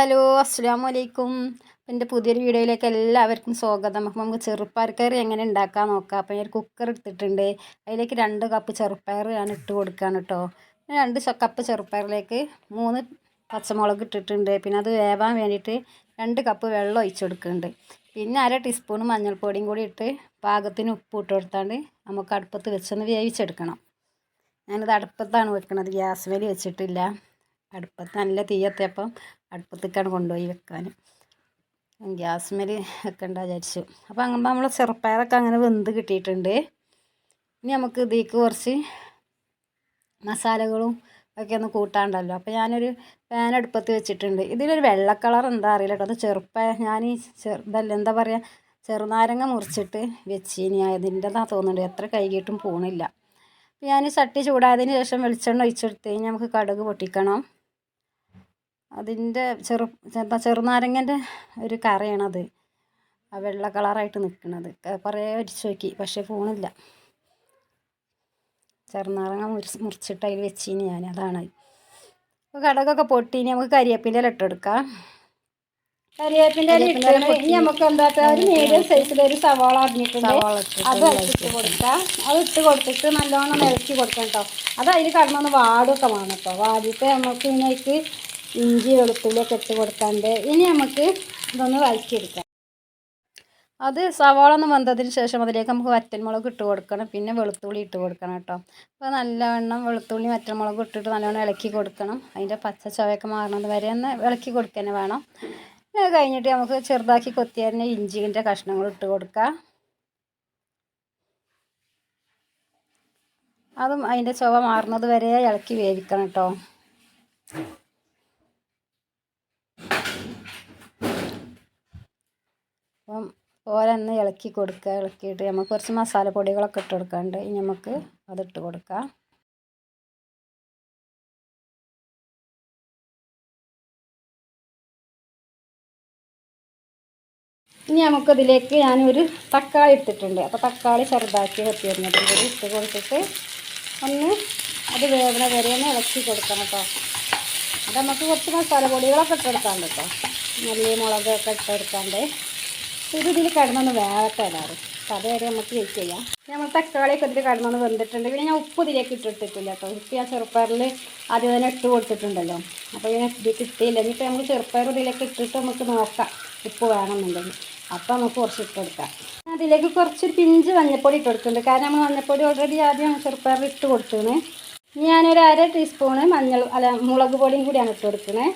Hello അസ്സാം വലൈക്കും എന്റെ പുതിയൊരു വീഡിയോയിലേക്ക് എല്ലാവർക്കും സ്വാഗതം. അപ്പം നമുക്ക് ചെറുപ്പയർ കറി എങ്ങനെ ഉണ്ടാക്കാൻ നോക്കാം. അപ്പം ഞാൻ കുക്കർ എടുത്തിട്ടുണ്ട്. അതിലേക്ക് രണ്ട് കപ്പ് ചെറുപ്പയർ ഞാൻ ഇട്ട് കൊടുക്കുകയാണ് കേട്ടോ രണ്ട് കപ്പ് ചെറുപ്പയറിലേക്ക് മൂന്ന് പച്ചമുളക് ഇട്ടിട്ടുണ്ട്. പിന്നെ അത് വേവാൻ വേണ്ടിയിട്ട് രണ്ട് കപ്പ് വെള്ളം ഒഴിച്ചു കൊടുക്കുന്നുണ്ട്. പിന്നെ അര ടീസ്പൂൺ മഞ്ഞൾപ്പൊടിയും കൂടി ഇട്ട് പാകത്തിന് ഉപ്പ് ഇട്ട് കൊടുത്താണ്ട് നമുക്ക് അടുപ്പത്ത് വെച്ചൊന്ന് വേവിച്ചെടുക്കണം. ഞാനത് അടുപ്പത്താണ് വെക്കുന്നത് ഗ്യാസ് മേൽ വെച്ചിട്ടില്ല. അടുപ്പത്ത് നല്ല തീയത്തിയപ്പം അടുപ്പത്തേക്കാണ് കൊണ്ടുപോയി വെക്കാൻ. ഗ്യാസ് മേൽ വെക്കണ്ട വിചാരിച്ചു. അപ്പോൾ അങ്ങനെ നമ്മൾ ചെറുപ്പയറൊക്കെ അങ്ങനെ വെന്ത് കിട്ടിയിട്ടുണ്ട്. ഇനി നമുക്ക് ഇതിലേക്ക് കുറച്ച് മസാലകളും ഒക്കെ ഒന്ന് കൂട്ടാണ്ടല്ലോ. അപ്പോൾ ഞാനൊരു പാൻ അടുപ്പത്ത് വെച്ചിട്ടുണ്ട്. ഇതിലൊരു വെള്ള കളർ എന്താ അറിയില്ല കേട്ടോ. അത് ചെറുപ്പ ഞാൻ ഈ ചെറുതല്ല എന്താ പറയുക ചെറുനാരങ്ങ മുറിച്ചിട്ട് വെച്ചിനി. അതിന്റെതാ തോന്നുന്നുണ്ട്. എത്ര കൈകിട്ടും പോണില്ല. ഞാൻ ചട്ടി ചൂടായതിന് ശേഷം വെളിച്ചെണ്ണ ഒഴിച്ചെടുത്ത് കഴിഞ്ഞാൽ നമുക്ക് കടുക് പൊട്ടിക്കണം. അതിന്റെ ചെറു എന്താ ചെറുനാരങ്ങന്റെ ഒരു കറയാണത്. ആ വെള്ള കളറായിട്ട് നിൽക്കുന്നത് കുറേ അടിച്ചു നോക്കി പക്ഷേ പോണില്ല. ചെറുനാരങ്ങ മുറിച്ച് മുറിച്ചിട്ട് അതിൽ വെച്ചിന് ഞാൻ അതാണ്. അപ്പോൾ കടകൊക്കെ പൊട്ടി നമുക്ക് കരിയേപ്പിന്റെ ഇല ഇട്ടെടുക്കാം. കരിവേപ്പിന്റെ ഇനി നമുക്ക് എന്താ ഒരു മീഡിയം സൈസിൽ ഒരു സവാള അരിഞ്ഞിട്ടുണ്ട്. അത് ഇട്ട് കൊടുക്കാം. അത് ഇട്ട് കൊടുത്തിട്ട് നല്ലോണം ഇളക്കി കൊടുക്കാം കേട്ടോ അത് അതിൽ കടന്നൊന്ന് വാടൊക്കെ വേണം കേട്ടോ വാടിയിട്ട് നമുക്ക് ഇതിനേക്ക് ഇഞ്ചി വെളുത്തുള്ളിയൊക്കെ ഇട്ട് കൊടുക്കാണ്ട് ഇനി നമുക്ക് ഇതൊന്ന് വഴറ്റിയെടുക്കാം. അത് സവാള ഒന്ന് വന്നതിന് ശേഷം അതിലേക്ക് നമുക്ക് വറ്റൽമുളക് ഇട്ട് കൊടുക്കണം. പിന്നെ വെളുത്തുള്ളി ഇട്ട് കൊടുക്കണം കേട്ടോ. അപ്പോൾ നല്ലവണ്ണം വെളുത്തുള്ളി വറ്റൽമുളക് ഇട്ടിട്ട് നല്ലവണ്ണം ഇളക്കി കൊടുക്കണം. അതിന്റെ പച്ച ചവയൊക്കെ മാറുന്നത് വരെ ഒന്ന് ഇളക്കി കൊടുക്കുക വേണം. അത് കഴിഞ്ഞിട്ട് നമുക്ക് ചെറുതാക്കി കൊത്തിയരിഞ്ഞ ഇഞ്ചിന്റെ കഷ്ണങ്ങൾ ഇട്ട് കൊടുക്കുക അതും അതിന്റെ ചുവ മാറുന്നത് വരെ ഇളക്കി വേവിക്കണം കേട്ടോ അപ്പം ഓരോന്ന് ഇളക്കി കൊടുക്കുക. ഇളക്കിയിട്ട് നമുക്ക് കുറച്ച് മസാലപ്പൊടികളൊക്കെ ഇട്ട് കൊടുക്കാണ്ട് ഇനി നമുക്ക് അതിട്ട് കൊടുക്കാം. ഇനി നമുക്കതിലേക്ക് ഞാനൊരു തക്കാളി ഇട്ടിട്ടുണ്ട്. അപ്പോൾ തക്കാളി ചെറുതാക്കി വെട്ടിയിരുന്നത് കൂടി ഇട്ട് കൊടുത്തിട്ട് ഒന്ന് അത് വേദന വരെ ഒന്ന് ഇളക്കി കൊടുക്കണം കേട്ടോ അത് നമുക്ക് കുറച്ച് മസാല പൊടികളൊക്കെ ഇട്ടെടുക്കാണ്ട് കേട്ടോ മല്ലി മുളകൊക്കെ ഇട്ടെടുക്കാണ്ട് ഇത് ഇതിൽ കിടന്നൊന്ന് വേവട്ടെ എല്ലാവരും. അപ്പോൾ അതുവരെ നമുക്ക് വെയിറ്റ് ചെയ്യാം. നമ്മൾ തക്കാളിയൊക്കെ ഇതിൽ കിടന്നൊന്ന് വെന്തിട്ടുണ്ട്. പിന്നെ ഞാൻ ഉപ്പ് ഇതിലേക്ക് ഇട്ടിട്ടില്ല കേട്ടോ. ഉപ്പ് ഞാൻ ചെറുപ്പയറിൽ ആദ്യം തന്നെ ഇട്ട് കൊടുത്തിട്ടുണ്ടല്ലോ. അപ്പോൾ ഇങ്ങനെ ഇത് കിട്ടിയില്ല. ഇനിയിപ്പോൾ നമുക്ക് ചെറുപ്പയർ ഇതിലേക്ക് ഇട്ടിട്ട് നമുക്ക് നോക്കാം ഉപ്പ് വേണമെന്നുണ്ടെങ്കിൽ. അപ്പോൾ നമുക്ക് കുറച്ച് ഇട്ട് കൊടുക്കാം അതിലേക്ക് കുറച്ച് പിഞ്ച് മഞ്ഞപ്പൊടി ഇട്ട് കാരണം നമ്മൾ മഞ്ഞപ്പൊടി ഓൾറെഡി ആദ്യം ചെറുപ്പയറിൽ ഇട്ട് കൊടുത്തത് ഞാനൊരു അര ടീസ്പൂണ് മഞ്ഞൾ അല്ല മുളക് പൊടിയും കൂടിയാണ് ഇട്ട് കൊടുക്കുന്നത്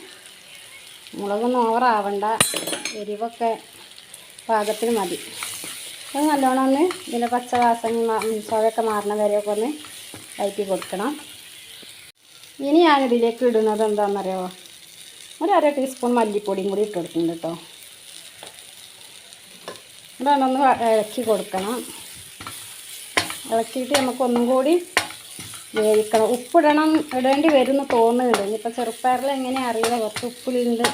മുളകൊന്നും ഓവറാവണ്ട എരിവൊക്കെ പാകത്തിന് മതി. അത് നല്ലോണം ഒന്ന് ഇതിന്റെ പച്ചവാസന ചുവയൊക്കെ മാറണ വരെയൊക്കെ ഒന്ന് വയറ്റി കൊടുക്കണം. ഇനി ഞാനിതിലേക്ക് ഇടുന്നത് എന്താണെന്നറിയോ ഒരു അര ടീസ്പൂൺ മല്ലിപ്പൊടിയും കൂടി ഇട്ട് കൊടുക്കുന്നുണ്ട് കേട്ടോ. അതാണൊന്ന് ഇളക്കി കൊടുക്കണം. ഇളക്കിയിട്ട് നമുക്കൊന്നും കൂടി വേവിക്കണം. ഉപ്പിടണം ഇടേണ്ടി വരുമെന്ന് തോന്നുന്നുണ്ട്. ഇനിയിപ്പോൾ ചെറുപ്പയറിൽ എങ്ങനെയാണ് അറിയില്ല. കുറച്ച് ഉപ്പിലുണ്ട്.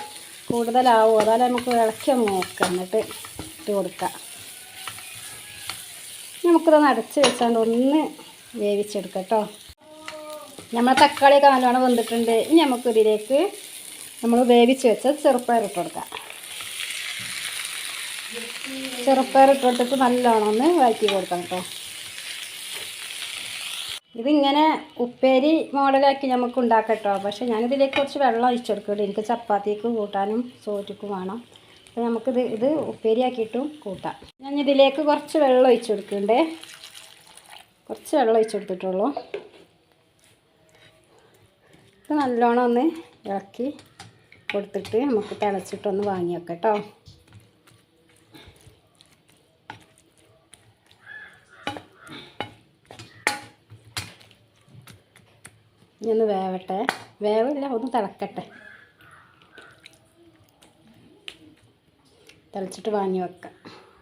കൂടുതലാവും. അതായത് നമുക്ക് ഇളക്കി നോക്കാം എന്നിട്ട് ഇട്ട് കൊടുക്കാം നമുക്കിതൊന്ന് അടച്ച് വെച്ചാണ്ട് ഒന്ന് വേവിച്ചെടുക്കാം കേട്ടോ. നമ്മൾ തക്കാളിയൊക്കെ നല്ലോണം വന്നിട്ടുണ്ട് ഇനി നമുക്ക് ഇതിലേക്ക് നമ്മൾ വേവിച്ച് വെച്ച ചെറുപ്പയർ ഇട്ട് കൊടുക്കാം. ചെറുപ്പയർ ഇട്ട് കൊടുത്തിട്ട് നല്ലോണം ഒന്ന് വഴറ്റി കൊടുക്കാം കേട്ടോ. ഇതിങ്ങനെ ഉപ്പേരി മോഡലാക്കി നമുക്ക് ഉണ്ടാക്കട്ടോ പക്ഷേ ഞാനിതിലേക്ക് കുറച്ച് വെള്ളം ഒഴിച്ചെടുക്കുള്ളൂ. എനിക്ക് ചപ്പാത്തിക്ക് കൂട്ടാനും സോറ്റിക്കും വേണം. അപ്പോൾ നമുക്കിത് ഇത് ഉപ്പേരിയാക്കിയിട്ടും കൂട്ടാം. ഞാൻ ഇതിലേക്ക് കുറച്ച് വെള്ളം ഒഴിച്ചു കൊടുക്കുന്നുണ്ട് കുറച്ച് വെള്ളം ഒഴിച്ചു കൊടുത്തിട്ടുള്ളൂ ഇത് നല്ലോണം ഒന്ന് ഇളക്കി കൊടുത്തിട്ട് നമുക്ക് തിളച്ചിട്ടൊന്ന് വാങ്ങി വെക്കാം കേട്ടോ. ഇനി ഒന്ന് വേവട്ടെ. വേവില്ല ഒന്ന് തിളക്കട്ടെ. തിളച്ചിട്ട് വാങ്ങി വെക്കാം.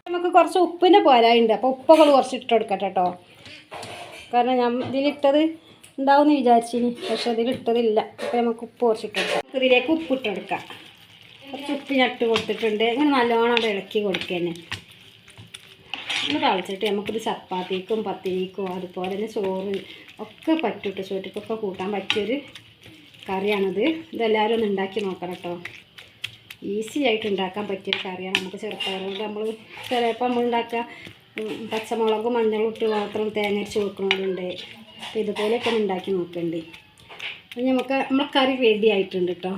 നമുക്ക് കുറച്ച് ഉപ്പിന്റെ പോരായുണ്ട്. അപ്പോൾ ഉപ്പൊക്കെ കുറച്ച് ഇട്ട് കൊടുക്കട്ടെ കേട്ടോ. കാരണം ഞാൻ ഇതിലിട്ടത് ഉണ്ടാവുമെന്ന് വിചാരിച്ചിനി. പക്ഷേ ഇതിലിട്ടതില്ല. അപ്പോൾ നമുക്ക് ഉപ്പ് കുറച്ചിട്ട് കൊടുക്കാം. ഇതിലേക്ക് ഉപ്പ് ഇട്ട് കൊടുക്കാം. കുറച്ച് ഉപ്പ് ഞട്ട് കൊടുത്തിട്ടുണ്ട്. ഇങ്ങനെ നല്ലോണം ഇളക്കി കൊടുക്കുക തന്നെ ഒന്ന് തളിച്ചിട്ട് നമുക്കിത് ചപ്പാത്തിക്കും പത്തിരിക്കും അതുപോലെ തന്നെ ചോറ് ഒക്കെ പറ്റൂട്ടോ ചോറ്റക്കൊക്കെ കൂട്ടാൻ പറ്റിയൊരു കറിയാണിത്. ഇതെല്ലാവരും ഒന്ന് ഉണ്ടാക്കി നോക്കണം കേട്ടോ ഈസി ആയിട്ട് ഉണ്ടാക്കാൻ പറ്റിയൊരു കറിയാണ് നമുക്ക് ചെറുപ്പയർ നമ്മൾ ചിലപ്പോൾ നമ്മൾ ഉണ്ടാക്കുക. പച്ചമുളകും മഞ്ഞളും ഇട്ട് മാത്രം തേങ്ങ അരിച്ച് വെക്കണവരുണ്ട് അപ്പോൾ ഇതുപോലെയൊക്കെ ഉണ്ടാക്കി നോക്കണ്ടേ. അപ്പം നമുക്ക് നമ്മളെ കറി റെഡി ആയിട്ടുണ്ട് കേട്ടോ